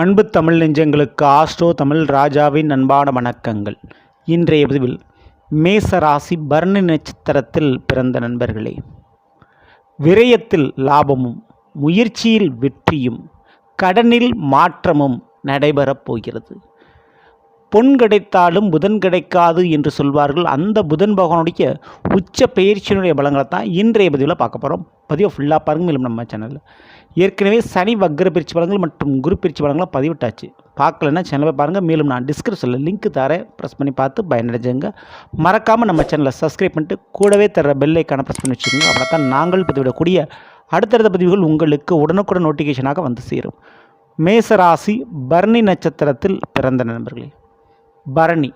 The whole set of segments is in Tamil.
அன்பு தமிழ் நெஞ்சங்களுக்கு ஆஸ்ட்ரோ தமிழ் ராஜாவின் அன்பான வணக்கங்கள். இன்றைய பதிவில் மேச ராசி நட்சத்திரத்தில் பிறந்த நண்பர்களே. விரயத்தில் லாபமும் முயற்சியில் வெற்றியும் கடனில் மாற்றமும் நடைபெறப் போகிறது. பொன் கிடைத்தாலும் புதன் கிடைக்காது என்று சொல்வார்கள். அந்த புதன் பகவானுடைய உச்ச பயிற்சியினுடைய பலங்களை தான் இன்றைய பதிவில் பார்க்க போகிறோம் பதிவை ஃபுல்லாக பாருங்கள் மேலும் நம்ம சேனலில் ஏற்கனவே சனி வக்ர பிரிச்சு பலன்கள் மற்றும் குரு பிரிச்சு பலன்களை பதிவிட்டாச்சு. பார்க்கலன்னா சேனலை பாருங்கள் மேலும் நான் டிஸ்கிரிப்ஷனில் லிங்க் தரேன். ப்ரெஸ் பண்ணி பார்த்து பயனடைஞ்சுங்க. மறக்காமல் நம்ம சேனலை சப்ஸ்கிரைப் பண்ணிட்டு கூடவே தர பெல் ஐக்கானை ப்ரெஸ் பண்ணி வச்சுக்கோங்க. அப்படின்னா தான் நாங்கள் பதிவிடக்கூடிய அடுத்தடுத்த பதிவுகள் உங்களுக்கு உடனுக்குடன் நோட்டிஃபிகேஷனாக வந்து சேரும். மேசராசி பரணி நட்சத்திரத்தில் பிறந்த நண்பர்களே. பரணி.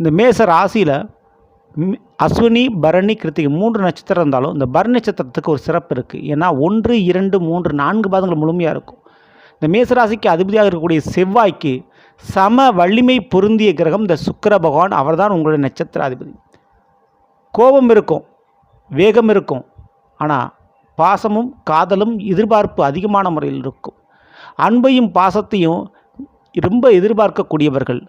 இந்த மேச ராசியில் அஸ்வினி பரணி கிருத்திகை மூன்று நட்சத்திரம் இருந்தாலும் இந்த பரணி நட்சத்திரத்துக்கு ஒரு சிறப்பு இருக்குது ஏன்னா ஒன்று இரண்டு மூன்று நான்கு பாதங்கள் முழுமையாக இருக்கும். இந்த மேசராசிக்கு அதிபதியாக இருக்கக்கூடிய செவ்வாய்க்கு சம வலிமை பொருந்திய கிரகம் இந்த சுக்கிர பகவான். அவர்தான் உங்களுடைய நட்சத்திர அதிபதி கோபம் இருக்கும் வேகம் இருக்கும். ஆனால் பாசமும் காதலும் எதிர்பார்ப்பு அதிகமான முறையில் இருக்கும். அன்பையும் பாசத்தையும் ரொம்ப எதிர்பார்க்கக்கூடியவர்கள்.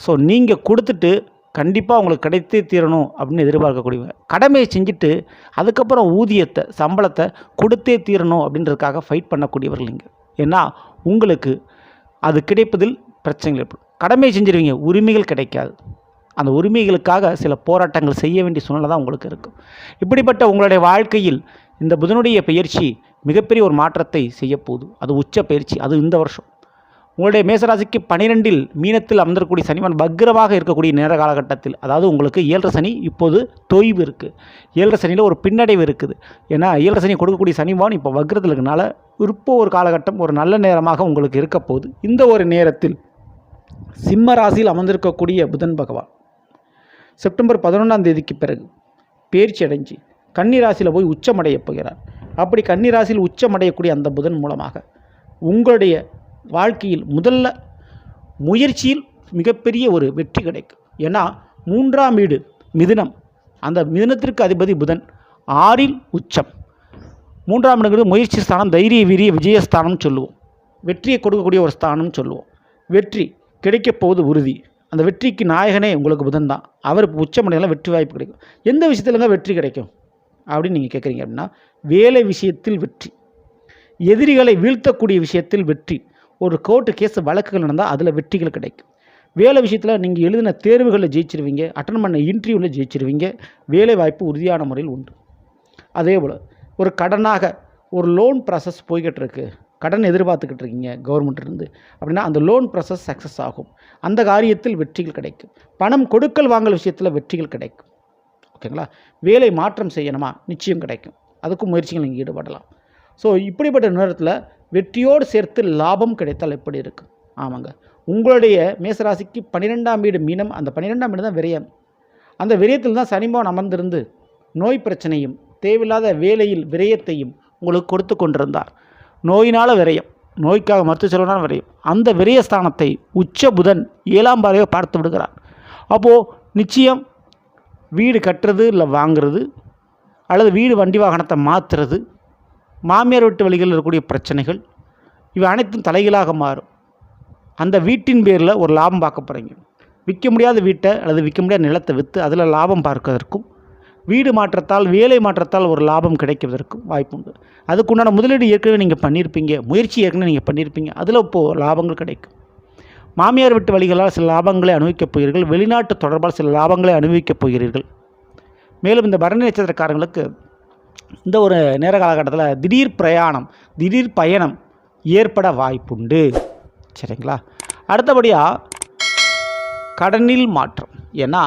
ஸோ நீங்கள் கொடுத்துட்டு கண்டிப்பாக உங்களுக்கு கிடைத்தே தீரணும் அப்படின்னு எதிர்பார்க்கக்கூடியவங்க. கடமையை செஞ்சுட்டு அதுக்கப்புறம் ஊதியத்தை சம்பளத்தை கொடுத்தே தீரணும் அப்படின்றதுக்காக ஃபைட் பண்ணக்கூடியவர்கள் நீங்கள் ஏன்னா உங்களுக்கு அது கிடைப்பதில் பிரச்சனைகள் ஏற்படும். கடமையை செஞ்சிருவீங்க உரிமைகள் கிடைக்காது. அந்த உரிமைகளுக்காக சில போராட்டங்கள் செய்ய வேண்டிய சூழ்நிலை தான் உங்களுக்கு இருக்கும். இப்படிப்பட்ட உங்களுடைய வாழ்க்கையில் இந்த புதனுடைய பயிற்சி மிகப்பெரிய ஒரு மாற்றத்தை செய்யப்போகுது. அது உச்ச பயிற்சி அது இந்த வருஷம். உங்களுடைய மேசராசிக்கு பனிரெண்டில் மீனத்தில் அமர்ந்திருக்கக்கூடிய சனிவன் பக்ரமாக இருக்கக்கூடிய நேர காலகட்டத்தில் அதாவது உங்களுக்கு ஏழரை சனி இப்போது தொய்வு இருக்குது ஏழரை சனியில் ஒரு பின்னடைவு இருக்குது. ஏன்னா ஏழரை சனி கொடுக்கக்கூடிய சனிவான் இப்போ வக்ரத்தில் இருக்கனால இப்போ ஒரு காலகட்டம் ஒரு நல்ல நேரமாக உங்களுக்கு இருக்க போகுது. இந்த ஒரு நேரத்தில் சிம்ம ராசியில் அமர்ந்திருக்கக்கூடிய புதன் பகவான் செப்டம்பர் பதினொன்றாம் தேதிக்கு பிறகு பேர்ச்சி அடைஞ்சு கன்னி ராசியில் போய் உச்சமடையப் போகிறார். அப்படி கன்னி ராசியில் உச்சமடையக்கூடிய அந்த புதன் மூலமாக உங்களுடைய வாழ்க்கையில் முதல்ல முயற்சியில் மிகப்பெரிய ஒரு வெற்றி கிடைக்கும். ஏன்னா மூன்றாம் வீடு மிதுனம். அந்த மிதுனத்திற்கு அதிபதி புதன் ஆறில் உச்சம். மூன்றாம் இடங்கிறது முயற்சி ஸ்தானம் தைரிய வீரிய விஜயஸ்தானம் சொல்லுவோம். வெற்றியை கொடுக்கக்கூடிய ஒரு ஸ்தானம் சொல்லுவோம். வெற்றி கிடைக்கப் போவது உறுதி. அந்த வெற்றிக்கு நாயகனே உங்களுக்கு புதன் தான். அவர் உச்சமடையெல்லாம் வெற்றி வாய்ப்பு கிடைக்கும். எந்த விஷயத்துலங்க வெற்றி கிடைக்கும்? அப்படின்னு நீங்கள் கேட்குறீங்க அப்படின்னா வேலை விஷயத்தில் வெற்றி. எதிரிகளை வீழ்த்தக்கூடிய விஷயத்தில் வெற்றி. ஒரு கோர்ட்டு கேஸ் வழக்குகள் நடந்தால் அதில் வெற்றிகள் கிடைக்கும். வேலை விஷயத்தில் நீங்கள் எழுதின தேர்வுகளில் ஜெயிச்சிருவீங்க அட்டன் பண்ண இன்டர்வியூவில் ஜெயிச்சிருவீங்க வேலை வாய்ப்பு உறுதியான முறையில் உண்டு. அதே போல் ஒரு கடனாக ஒரு லோன் ப்ராசஸ் போய்கிட்டு இருக்கு கடன் எதிர்பார்த்துக்கிட்டு இருக்கீங்க கவர்மெண்ட்லேருந்து அப்படின்னா அந்த லோன் ப்ராசஸ் சக்ஸஸ் ஆகும். அந்த காரியத்தில் வெற்றிகள் கிடைக்கும். பணம் கொடுக்கல் வாங்கல் விஷயத்தில் வெற்றிகள் கிடைக்கும். ஓகேங்களா வேலை மாற்றம் செய்யணுமா? நிச்சயம் கிடைக்கும். அதுக்கும் முயற்சிகள் நீங்கள் ஈடுபடலாம். ஸோ இப்படிப்பட்ட நேரத்தில் வெற்றியோடு சேர்த்து லாபம் கிடைத்தால் எப்படி இருக்கும் ஆமாங்க. உங்களுடைய மேசராசிக்கு பன்னிரெண்டாம் வீடு மீனம். அந்த பன்னிரெண்டாம் வீடு தான் விரயம். அந்த விரயத்தில் தான் சனிபவன் அமர்ந்திருந்து நோய் பிரச்சனையும் தேவையில்லாத வேலையில் விரயத்தையும் உங்களுக்கு கொடுத்து கொண்டிருந்தார். நோயினால் விரயம். நோய்க்காக மருத்துவ செலவினால் விரயம். அந்த விரயஸ்தானத்தை உச்ச புதன் ஏழாம் பாதையை பார்த்து விடுகிறார். அப்போது நிச்சயம் வீடு கட்டுறது இல்லை வாங்கிறது அல்லது வீடு வண்டி வாகனத்தை மாற்றுறது மாமியார் வீட்டு வழிகளில் இருக்கக்கூடிய பிரச்சனைகள் இவை அனைத்தும் தலைகளாக மாறும். அந்த வீட்டின் பேரில் ஒரு லாபம் பார்க்க போகிறீங்க விற்க முடியாத வீட்டை அல்லது விற்க முடியாத நிலத்தை விற்று அதில் லாபம் பார்ப்பதற்கும் வீடு மாற்றத்தால் வேலை மாற்றத்தால் ஒரு லாபம் கிடைக்கிறதற்கும் வாய்ப்பு உண்டு. அதுக்குண்டான முதலீடு ஏற்கனவே நீங்கள் பண்ணியிருப்பீங்க முயற்சி ஏற்கனவே நீங்கள் பண்ணியிருப்பீங்க அதில் இப்போது லாபங்கள் கிடைக்கும். மாமியார் வீட்டு வழிகளால் சில லாபங்களை அனுபவிக்கப் போகிறீர்கள் வெளிநாட்டு தொடர்பால் சில லாபங்களை அனுபவிக்கப் போகிறீர்கள். மேலும் இந்த பரணி நட்சத்திரக்காரங்களுக்கு இந்த ஒரு நேர காலகட்டத்தில் திடீர் பிரயாணம் திடீர் பயணம் ஏற்பட வாய்ப்புண்டு. சரிங்களா? அடுத்தபடியாக கடனில் மாற்றம். ஏன்னா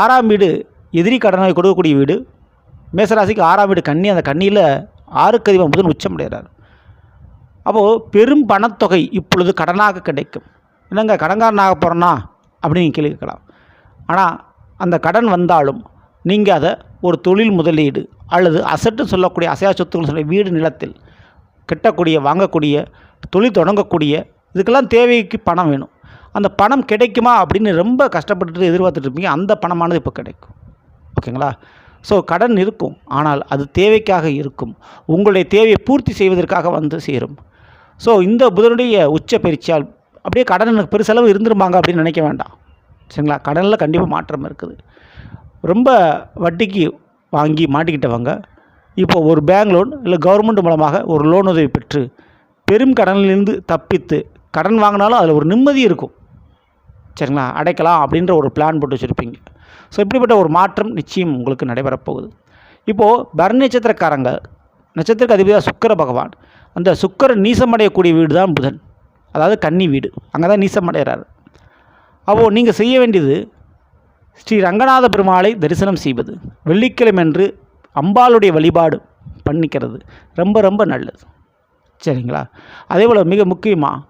ஆறாம் வீடு எதிரி கடனை கொடுக்கக்கூடிய வீடு மேசராசிக்கு ஆறாம் வீடு கண்ணி அந்த கண்ணியில் ஆறுக்கு அதிபம் புதன் உச்சமடைகிறார் அப்போது பெரும் பணத்தொகை இப்பொழுது கடனாக கிடைக்கும். என்னங்க கடன்காரன் ஆக போகிறோன்னா அப்படின்னு கேள்வி கேட்கலாம். ஆனால் அந்த கடன் வந்தாலும் நீங்கள் அதை ஒரு தொழில் முதலீடு அல்லது அசட்டு சொல்லக்கூடிய அசையா சொத்துக்கள் சொல்ல வீடு நிலத்தில் கிட்டக்கூடிய வாங்கக்கூடிய தொழில் தொடங்கக்கூடிய இதுக்கெல்லாம் தேவைக்கு பணம் வேணும். அந்த பணம் கிடைக்குமா அப்படின்னு ரொம்ப கஷ்டப்பட்டுட்டு எதிர்பார்த்துட்டு இருப்பீங்க. அந்த பணமானது இப்போ கிடைக்கும். ஓகேங்களா? ஸோ கடன் இருக்கும். ஆனால் அது தேவைக்காக இருக்கும். உங்களுடைய தேவையை பூர்த்தி செய்வதற்காக வந்து சேரும். ஸோ இந்த புதனுடைய உச்ச பயிற்சியால் அப்படியே கடன் எனக்கு பெருசளவு இருந்துருமாங்க அப்படின்னு நினைக்க வேண்டாம். சரிங்களா? கடனில் கண்டிப்பாக மாற்றம் இருக்குது. ரொம்ப வட்டிக்கு வாங்கி மாட்டிக்கிட்டவங்க இப்போ ஒரு பேங்க் லோன் இல்லை கவர்மெண்ட் மூலமாக ஒரு லோன் உதவி பெற்று பெரும் கடனிலிருந்து தப்பித்து கடன் வாங்கினாலும் அதில் ஒரு நிம்மதி இருக்கும். சரிங்களா? அடைக்கலாம் அப்படின்ற ஒரு பிளான் போட்டு வச்சுருப்பீங்க. ஸோ இப்படிப்பட்ட ஒரு மாற்றம் நிச்சயம் உங்களுக்கு நடைபெறப்போகுது இப்போது பரணி நட்சத்திரக்காரங்க நட்சத்திரக்கு அதிபதியாக சுக்கர பகவான். அந்த சுக்கர நீசமடையக்கூடிய வீடு தான் புதன். அதாவது கன்னி வீடு. அங்கே தான் நீசமடைகிறாரு. அப்போது நீங்கள் செய்ய வேண்டியது ஸ்ரீ ரங்கநாத பெருமாளை தரிசனம் செய்வது வெள்ளிக்கிழமன்று அம்பாளுடைய வழிபாடு பண்ணிக்கிறது. ரொம்ப ரொம்ப நல்லது. சரிங்களா? அதே போல் மிக முக்கியமாக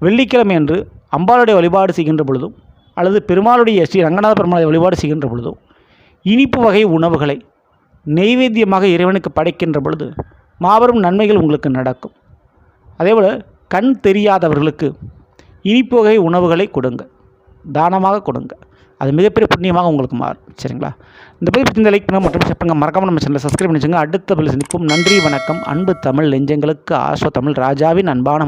வெள்ளிக்கிழமை அன்று அம்பாளுடைய வழிபாடு செய்கின்ற பொழுதும் அல்லது பெருமாளுடைய ஸ்ரீ ரங்கநாத பெருமாளை வழிபாடு செய்கின்ற பொழுதும் இனிப்பு வகை உணவுகளை நெய்வேத்தியமாக இறைவனுக்கு படைக்கின்ற பொழுது மாபெரும் நன்மைகள் உங்களுக்கு நடக்கும். அதேபோல் கண் தெரியாதவர்களுக்கு இனிப்பு வகை உணவுகளை கொடுங்க. தானமாக கொடுங்க. அது மிகப்பெரிய புண்ணியமாக உங்களுக்கு மாறும். சரிங்களா? இந்த பதிவு பற்றி இந்த லைக் பண்ணுங்க மற்றும் ஷேர் பண்ணுங்க. மறக்காம நம்ம சேனலை சப்ஸ்கிரைப் பண்ணி வச்சுங்க அடுத்த பதில் சந்திப்போம். நன்றி வணக்கம். அன்பு தமிழ் நெஞ்சங்களுக்கு ஆஸ்வ தமிழ் ராஜாவின் அன்பான